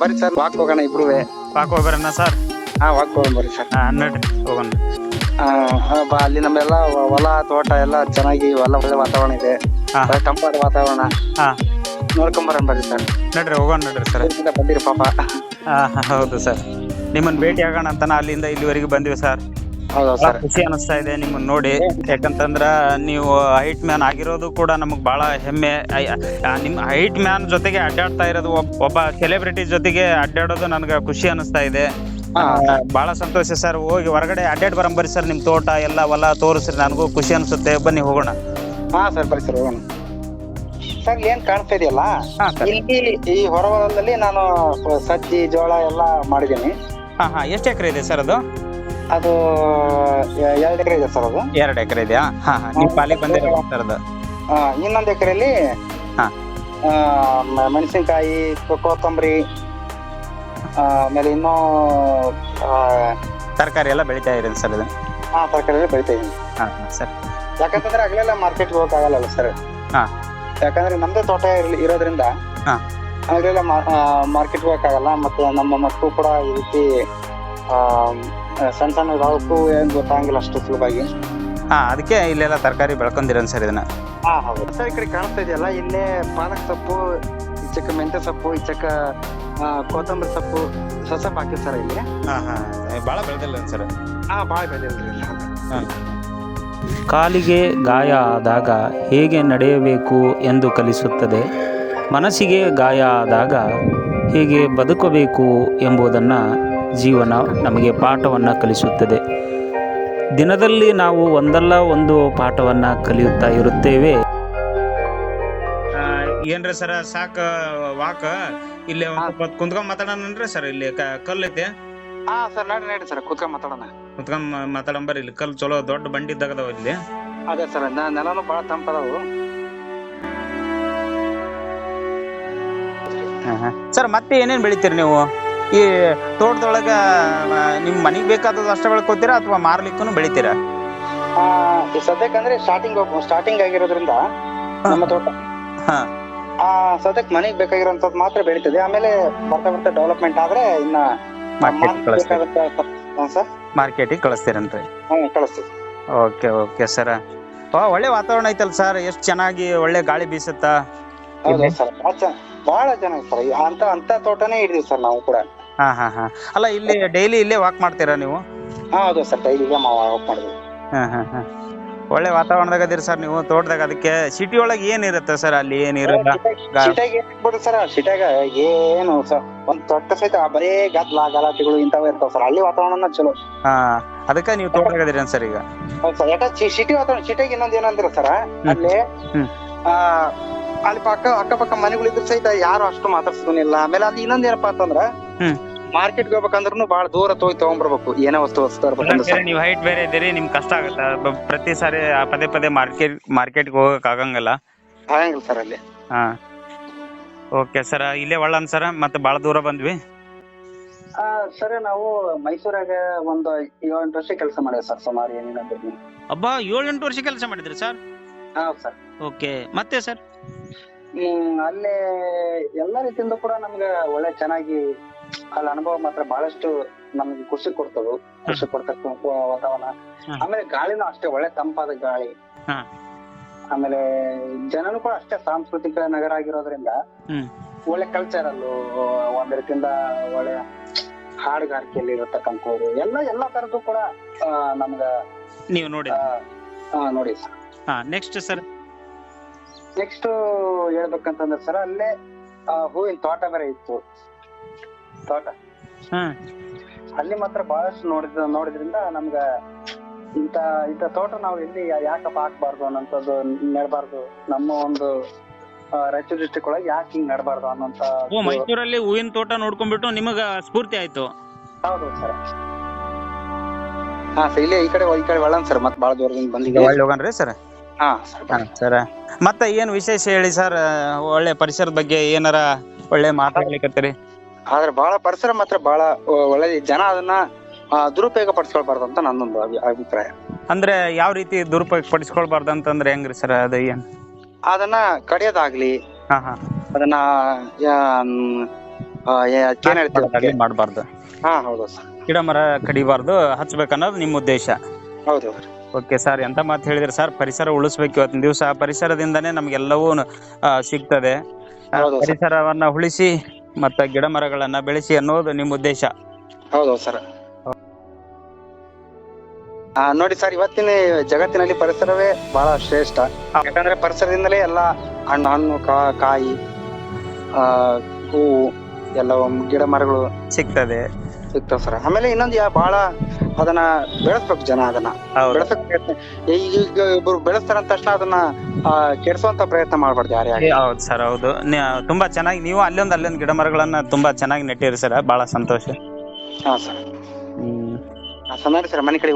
ಬರ್ರಿ sir walk ಹೋಗೋಣ ಇಬ್ರು ವಾಕ್ ಹೋಗ್ಬರಣ್ಣ ಸರ್? ಹಾ ವಾಕ್ ಹೋಗೋಣ ಬರ್ರಿ ಸರ್. ಹಾಂ ನಡ್ರಿ ಹೋಗೋಣ. ಬಾ ಅಲ್ಲಿ ನಮ್ಮೆಲ್ಲ ಹೊಲ ತೋಟ ಎಲ್ಲ ಚೆನ್ನಾಗಿ ಹೊಲ ಒಳ್ಳೆ ವಾತಾವರಣ ಇದೆ. ಹಾ. ಒಳ್ಳೆ ತಂಪಾದ ವಾತಾವರಣ. ಹಾ. ನೋಡ್ಕೊಂಬರೋಣ ಬರ್ರಿ ಸರ್. ನಡ್ರಿ ಹೋಗೋಣ ನಡ್ರಿ ಸರ್. ಬಂದಿರಿ ಪಾಪ. ಹಾ ಹೌದು ಸರ್. ನಿಮ್ಮನ್ನು ಭೇಟಿ ಆಗೋಣ ಅಂತ ಅಲ್ಲಿಂದ ಇಲ್ಲಿವರೆಗೆ ಬಂದಿವಿ ಸರ್. ಬಹಳ ಖುಷಿ ಅನಿಸ್ತಾ ಇದೆ ನಿಮ್ಮನ್ನ ನೋಡಿ. ಯಾಕಂತಂದ್ರ ನೀವು ಹೈಟ್ ಮ್ಯಾನ್ ಆಗಿರೋದು ಕೂಡ ನಮಗ್ ಬಹಳ ಹೆಮ್ಮೆ. ಆ, ನಿಮ್ ಹೈಟ್ ಮ್ಯಾನ್ ಜೊತೆಗೆ ಅಡ್ಡಾಡ್ತಾ ಇರೋದು ಒಬ್- ಒಬ್ಬ ಸೆಲೆಬ್ರಿಟಿ ಜೊತೆಗೆ ಅಡ್ಡಾಡೋದು ನನಗೆ ಖುಷಿ ಅನಿಸ್ತಾ ಇದೆ. ಆ, ಬಹಳ ಸಂತೋಷ ಸರ್. ಹೋಗಿ ಹೊರಗಡೆ ಅಡ್ಡಾಡ್ ಬರಂಬರಿ ಸರ್ ನಿಮ್ ತೋಟ ಎಲ್ಲ ಹೊಲ ತೋರಿಸ್ರಿ ನನಗೂ ಖುಷಿ ಅನಿಸುತ್ತೆ. ಬನ್ನಿ ಹೋಗೋಣ. ಹಾ ಸರ್ ಬರ್ರಿ ಸರ್ ಹೋಗೋಣ. ಸರ್ ಏನ್ ಕಾಣ್ತಾ ಇದೆಯಲ್ಲ? ಹಾ ಸರ್. ಇಲ್ಲಿ ಈ ಹೊರವಲದಲ್ಲಿ ನಾನು ಸಜ್ಜಿ ಜೋಳ ಎಲ್ಲ ಮಾಡಿದ್ದೀನಿ. ಹಾ ಹಾ ಎಷ್ಟು ಎಕರೆ ಇದೆ ಸರ್ ಅದು? ಅದು ಎರಡು ಎಕರೆ ಇದೆ ಸರ್ ಅದು. ಎರಡು ಎಕರೆ ಇದೆಯಾ? ಹಾ ಹಾ. ನಿಮ್ ಪಾಲಿಗೆ ಬಂದಿರೋ ಸರ್ ಅದು. ಆ, ಇನ್ನೊಂದ್ ಎಕರೆಯಲ್ಲಿ ಹಾ. ಮೆಣಸಿನಕಾಯಿ ಕೊತ್ತಂಬರಿ ಆಮೇಲೆ ಇನ್ನೂ ಆ, ತರಕಾರಿ ಎಲ್ಲ ಬೆಳಿತಾ ಇರೋದು ಸರ್ ಇದು? ಹಾ ತರಕಾರಿ ಬೆಳಿತಾ ಇದೀನಿ ಹಾ ಹಾ ಸರ್. ಯಾಕಂತಂದ್ರೆ ಅಗಲೆಲ್ಲ ಮಾರ್ಕೆಟ್ ಹೋಗಕ್ಕಾಗಲ್ಲ ಸರ್. ಹಾ. ಯಾಕಂದ್ರೆ ನಮ್ದೇ ತೋಟ ಇರ್ಲಿ- ಇರೋದ್ರಿಂದ ಹಾ. ಆಗ್ಲೆಲ್ಲ ಮಾರ್ಕೆಟ್ ಹೋಗಕ್ಕಾಗಲ್ಲ ಮತ್ತೆ ನಮ್ಮ ಮಕ್ಕಳು ಕೂಡ ಈ ರೀತಿ ಸಣ್ಣ ಸಣ್ಣ ಯಾವುದಕ್ಕೂ ಏನು ಗೊತ್ತಾಗಂಗಿಲ್ಲ ಅಷ್ಟು ಸುಲಭವಾಗಿ ಹಾ ಅದಕ್ಕೆ ಇಲ್ಲೆಲ್ಲ ತರಕಾರಿ ಬೆಳ್ಕೊಂಡಿರೋನ್ ಸರ್ ಇದನ್ನ. ಹಾಂ ಹೌದು. ಸರ್ ಈ ಕಡೆ ಕಾಣಿಸ್ತಾ ಇದೆಯಲ್ಲ ಇಲ್ಲೇ ಪಾಲಕ್ ಸೊಪ್ಪು ಇಚ್ಚಕ್ಕ ಮೆಂತ್ಯ ಸೊಪ್ಪು ಇಚ್ಚಕ್ಕ ಕೊತ್ತಂಬರಿ ಸೊಪ್ಪು ಸೊಸಪ್ ಹಾಕಿದ್ ಸರ್ ಇಲ್ಲಿ. ಹಾಂ ಹಾಂ ಭಾಳ ಬೆಳೆದಿಲ್ಲ ಸರ್? ಹಾ ಭಾಳ ಬೆಳೆದಿಲ್ರಿ ಕಾಲಿಗೆ ಗಾಯ ಆದಾಗ ಹೇಗೆ ನಡೆಯಬೇಕು ಎಂದು ಕಲಿಸುತ್ತದೆ. ಮನಸ್ಸಿಗೆ ಗಾಯ ಆದಾಗ ಹೇಗೆ ಬದುಕಬೇಕು ಎಂಬುದನ್ನು ಜೀವನ ನಮಗೆ ಪಾಠವನ್ನು ಕಲಿಸುತ್ತದೆ. ದಿನದಲ್ಲಿ ನಾವು ಒಂದಲ್ಲ ಒಂದು ಪಾಠವನ್ನು ಕಲಿಯುತ್ತಾ ಇರುತ್ತೇವೆ. ಏನ್ರ ಸರ ಸಾಕ ವಾಕ? ಇಲ್ಲಿ ಕುಂತ್ಕೊಂಡ್ ಮಾತಾಡೋಣನ್ರಿ ಸರ್? ಇಲ್ಲಿ ಕಲ್ ಕಲ್ಲ್ ಐತೆ? ಹಾ ಸರ್ ನಡಿ ನಡಿ ಸರ್ ಕುತ್ಕೊಂಡ್ ಮಾತಾಡೋಣ. ಕುತ್ಕೊಂಡ್ ಮಾತಾಡೋಣ ಬರ್ರಿ ಇಲ್ಲಿ. ಕಲ್ ಚಲೋ ದೊಡ್ಡ ಬಂಡಿ ಇದ್ದಾಗದವ ಇಲ್ಲಿ. ಅದೇ ಸರ್ ನೆಲನು ಬಹಳ ತಂಪದವು ಸರ್ ಮತ್ತೆ ಏನೇನ್ ಬೆಳಿತೀರಿ ನೀವು? ಈ ತೋಟದೊಳಗ ನಿಮ್ ಮನಿಗ್ ಬೇಕಾದದ್ದು ಅಷ್ಟೇ ಬೆಳ್ಕೊತೀರಾ ಅಥವಾ ಮಾರ್ಲಿಕ್ಕೂ ಬೆಳಿತೀರಾ? ಆ, ಈ ಸದ್ಯಕ್ಕಂದ್ರೆ ಸ್ಟಾರ್ಟಿಂಗ್ ಸ್ಟಾರ್ಟಿಂಗ್ ಆಗಿರೋದ್ರಿಂದ ನಮ್ಮ ತೋಟ ಹಾ. ಆ ಸದ್ಯಕ್ಕೆ ಮನೆಗೆ ಬೇಕಾಗಿರೋಂಥದ್ದು ಮಾತ್ರ ಬೆಳೀತದೆ. ಆಮೇಲೆ ಬರ್ತಾ ಬರ್ತಾ ಡೆವಲಪ್ಮೆಂಟ್ ಆದ್ರೆ ಇನ್ನ Market ಮಾರ್ಕೆಟ್ ಹಾ ಸರ್ ಮಾರ್ಕೆಟಿಗೆ ಕಳಿಸ್ತೀರಂತ್ರಿ ಹ್ಮ್ ಕಳಿಸ್ತೀವಿ. ಓಕೆ ಓಕೆ ಸರ್ ಒಳ್ಳೆ ವಾತಾವರಣ ಐತಲ್ ಸರ್ ಎಷ್ಟು ಚೆನ್ನಾಗಿ ಒಳ್ಳೆ ಗಾಳಿ ಬೀಸುತ್ತಾ? ಹೌದು. ಜನ ಸರ್. ಅಂತ ಅಂತ ತೋಟನೇ ಹಿಡಿದೀವಿ ಸರ್ ನಾವು ಕೂಡ. ಹಾ ಹಾ ಹಾ. ಅಲ್ಲ ಇಲ್ಲಿ ಡೈಲಿ ಇಲ್ಲೇ ವಾಕ್ ಮಾಡ್ತೀರಾ ನೀವು? ಹಾ ಹೌದು ಸರ್. ಡೈಲಿ ವಾಕ್ ಮಾಡಿದ್ವಿ ಹಾ ಹಾ ಹಾ. ಒಳ್ಳೆ ವಾತಾವರಣದಾಗ ಅದೀರಿ ಸರ್ ನೀವು ತೋಟದಾಗ. ಅದಕ್ಕೆ ಸಿಟಿ ಒಳಗೆ ಏನಿರುತ್ತೆ ಸರ್? ಅಲ್ಲಿ ಏನಿರಲ್ಲ ಇರಲ್ಲ ಸಿಟಾಗ ಏನ್ ಬಿಡ್ರಿ ಸರ್. ಸಿಟಿಯಾಗ ಏನು ಸರ್. ಒಂದ್ ತೊಟ್ಟ ಸಹಿತ ಬರೇ ಗದ್ಲ ಗಲಾಟೆಗಳು ಇಂತಾವ ಇರ್ತಾವ ಸರ್. ಅಲ್ಲಿ ವಾತಾವರಣ ಚಲೋ. ಹಾ ಅದಕ್ಕೆ ನೀವು ತೋಟದಾಗ ಅದೀರಿ ಸರ್ ಈಗ. ಹೌದು ಸರ್. ಯಾಕಂದ್ರೆ ಸಿಟಿ ವಾತಾವರಣ ಸಿಟಿಗೆ ಇನ್ನೊಂದ್ ಏನಂದ್ರೆ ಸರ್? ಅಲ್ಲಿ. ಆ ಅಲ್ಲಿ ಪಕ್ಕ ಅಕ್ಕಪಕ್ಕ ಮನೆಗಳಿದ್ರು ಸಹಿತ ಯಾರು ಅಷ್ಟು ಮಾತಾಡ್ಸೋನಿಲ್ಲ. ಆಮೇಲೆ ಅಲ್ಲಿ ಇನ್ನೊಂದ್ ಏನಪ್ಪಾ ಅಂತಂದ್ರ. ಮಾರ್ಕೆಟ್ ಹೋಗ್ಬೇಕಂದ್ರೂ ಬಾಳ ದೂರ ಹೋಗಿ ತಗೊಂಡ್ಬರ್ಬೇಕು ಏನೇ ವಸ್ತು ವಸ್ತು ನೀವು ಹೈಟ್ ಬೇರೆ ಇದ್ದೀರಿ ನಿಮ್ಗೆ ಕಷ್ಟ ಆಗುತ್ತೆ ಪ್ರತಿ ಸಾರಿ ಪದೇ ಪದೇ ಮಾರ್ಕೆಟ್ ಮಾರ್ಕೆಟ್ ಹೋಗಕ್ ಆಗಂಗಲ್ಲ. ಆಗಂಗಿಲ್ಲ ಸರ್ ಅಲ್ಲಿ. ಹಾ. ಓಕೆ ಸರ್ ಇಲ್ಲೇ ಒಳ್ಳನ್ ಸರ್ ಮತ್ತೆ ಬಹಳ ದೂರ ಬಂದ್ವಿ. ಸರ್ ನಾವು ಮೈಸೂರಾಗ ಒಂದು ಏಳೆಂಟು ವರ್ಷ ಕೆಲಸ ಮಾಡಿದ್ವಿ ಸರ್ ಸುಮಾರು ಏನೇನಂದ್ರೆ ಅಬ್ಬಾ ಏಳೆಂಟು ವರ್ಷ ಕೆಲಸ ಮಾಡಿದ್ರಿ ಸರ್? ಹೌದು ಸರ್. ಓಕೆ ಮತ್ತೆ ಸರ್? ಅಲ್ಲೇ ಎಲ್ಲಾ ರೀತಿಯಿಂದ ಕೂಡ ನಮ್ಗೆ ಒಳ್ಳೆ ಚೆನ್ನಾಗಿ ಅಲ್ಲಿ ಅನುಭವ ಮಾತ್ರ ಬಹಳಷ್ಟು ನಮ್ಗೆ ಖುಷಿ ಕೊಡ್ತದ. ಖುಷಿ ಕೊಡ್ತಕ್ಕ ವಾತಾವರಣ. ಆಮೇಲೆ ಗಾಳಿನೂ ಅಷ್ಟೇ ಒಳ್ಳೆ ತಂಪಾದ ಗಾಳಿ. ಆಮೇಲೆ ಜನನು ಕೂಡ ಅಷ್ಟೇ ಸಾಂಸ್ಕೃತಿಕ ನಗರ ಆಗಿರೋದ್ರಿಂದ. ಒಳ್ಳೆ ಕಲ್ಚರಲ್ಲು ಒಂದ್ ರೀತಿಯಿಂದ ಒಳ್ಳೆ ಹಾಡುಗಾರಿಕೆಯಲ್ಲಿ ಇರತಕ್ಕಂಥವ್ರು. ಎಲ್ಲ ಎಲ್ಲಾ ತರದ್ದು ಕೂಡ ನಮ್ಗ ನೀವು ನೋಡಿ. ನೋಡಿ ಸರ್. ಹಾ ನೆಕ್ಸ್ಟ್ ಸರ್. ನೆಕ್ಸ್ಟ್ ಹೇಳ್ಬೇಕಂತಂದ್ರೆ ಸರ್ ಅಲ್ಲೇ ಹೂವಿನ ತೋಟ ಬೇರೆ ಇತ್ತು. ತೋಟ. ಹ್ಮ್ ಅಲ್ಲಿ ಮಾತ್ರ ಬಹಳಷ್ಟು ನೋಡಿದ ನೋಡಿದ್ರಿಂದ ನಮ್ಗ ಇಂತ ಇಂತ ತೋಟ ನಾವು ಎಲ್ಲಿ ಯಾಕಪ್ಪ ಹಾಕ್ಬಾರ್ದು ಅನ್ನೋಂಥದ್ದು ನೆಡಬಾರ್ದು. ನಮ್ಮ ಒಂದು ಆ, ರೈತ ಒಳಗೆ ಯಾಕೆ ಹಿಂಗ್ ನಡಬಾರ್ದು ಅನ್ನೋಂತ ಓ ಮೈಸೂರಲ್ಲಿ ಹೂವಿನ ತೋಟ ನೋಡ್ಕೊಂಡ್ಬಿಟ್ಟು ನಿಮಗ ಸ್ಫೂರ್ತಿ ಆಯ್ತು. ಹೌದು ಸರ್. ಹಾ ಸರ್ ಇಲ್ಲೇ ಈ ಕಡೆ ಈ ಕಡೆ ಒಳನ್ ಸರ್ ಮತ್ತೆ ಬಹಳ ದೂರದಿಂದ ಬಂದಿದ್ದೀವಿ. ಒಳ್ಳೆ ಹೋಗನ್ರಿ ಸರ್. ಹಾ ಸರ್ ಹಾ ಸರ್. ಮತ್ತೆ ಏನ್ ವಿಶೇಷ ಹೇಳಿ ಸರ್? ಒಳ್ಳೆ ಪರಿಸರದ ಬಗ್ಗೆ ಏನಾರ ಒಳ್ಳೆ ಮಾತಾಡ್ಲಿಕತ್ತೀರಿ ಆದ್ರೆ ಬಹಳ ಪರಿಸರ ಮಾತ್ರ ಬಹಳ ಒಳ್ಳೆ ಜನ ಅದನ್ನ ಆ, ದುರುಪಯೋಗ ಪಡಿಸ್ಕೊಳ್ಬಾರ್ದು ಅಂತ ನನ್ನೊಂದು ಅಭಿ- ಅಭಿಪ್ರಾಯ. ಅಂದ್ರೆ ಯಾವ ರೀತಿ ದುರುಪಯೋಗ ಪಡಿಸ್ಕೊಳ್ಬಾರ್ದು ಅಂತಂದ್ರೆ ಹೆಂಗ್ರಿ ಸರ್ ಅದು ಏನ್? ಅದನ್ನ ಕಡಿಯೋದಾಗ್ಲಿ ಹಾ ಹಾ. ಅದನ್ನ ಯಾ- ಮ್, ಆ, ಏ- ಏನ್ ಹೇಳ್ತೀರಾ ಅದಕ್ಕೆ? ಮಾಡಬಾರ್ದು. ಹಾ ಹೌದು ಸರ್. ಗಿಡ ಮರ ಕಡಿಬಾರ್ದು ಹಚ್ಬೇಕನ್ನೋದು ನಿಮ್ಮ ಉದ್ದೇಶ. ಹೌದು. ಓಕೆ ಸರ್ ಎಂತ ಮಾತು ಹೇಳಿದ್ರೆ ಸರ್? ಪರಿಸರ ಉಳಿಸ್ಬೇಕು ಇವತ್ತಿನ ದಿವಸ. ಪರಿಸರದಿಂದನೇ ನಮಗೆಲ್ಲವೂ ಸಿಗ್ತದೆ. ಆ, ಹೌದು ಸರ್. ಪರಿಸರವನ್ನ ಉಳಿಸಿ ಮತ್ತೆ ಗಿಡ ಮರಗಳನ್ನ ಬೆಳೆಸಿ ಅನ್ನೋದು ನಿಮ್ಮ ಉದ್ದೇಶ. ಹೌದು ಸರ್. ಆ, ನೋಡಿ ಸರ್ ಇವತ್ತಿನ ಜಗತ್ತಿನಲ್ಲಿ ಪರಿಸರವೇ ಬಹಳ ಶ್ರೇಷ್ಠ. ಯಾಕಂದ್ರೆ ಪರಿಸರದಿಂದಲೇ ಎಲ್ಲ ಹಣ್ಣು ಹಣ್ಣು ಕಾ- ಕಾಯಿ ಆ ಹೂವು ಎಲ್ಲ ಗಿಡ ಮರಗಳು ಸಿಗ್ತದೆ. ಸಿಗ್ತಾವ ಸರ್. ಆಮೇಲೆ ಇನ್ನೊಂದು ಯಾ- ಬಹಳ ಅದನ್ನ ಬೆಳೆಸ್ಬೇಕು ಜನ ಅದನ್ನ. ಬೆಳೆಸಕ್ ಪ್ರಯತ್ನ ಈಗ ಒಬ್ರು ಬೆಳೆಸ್ತಾರ ತಕ್ಷಣ ಅದನ್ನ ಕೆಡ್ಸುವಂತ ಪ್ರಯತ್ನ ಮಾಡ್ಬಾರ್ದು ಯಾರೇ ಆಗ್ಲಿ. ಹೌದು ಸರ್ ಹೌದು. ತುಂಬಾ ಚೆನ್ನಾಗಿ ನೀವು ಅಲ್ಲೊಂದು ಅಲ್ಲೊಂದು ಗಿಡ ಮರಗಳನ್ನ ತುಂಬಾ ಚೆನ್ನಾಗಿ ನೆಟ್ಟಿರಿ ಸರ್ ಬಹಳ ಸಂತೋಷ. ಹಾ ಸರ್. ಹ್ಮ್. ಸರ್ ಮನೆ ಕಡೆ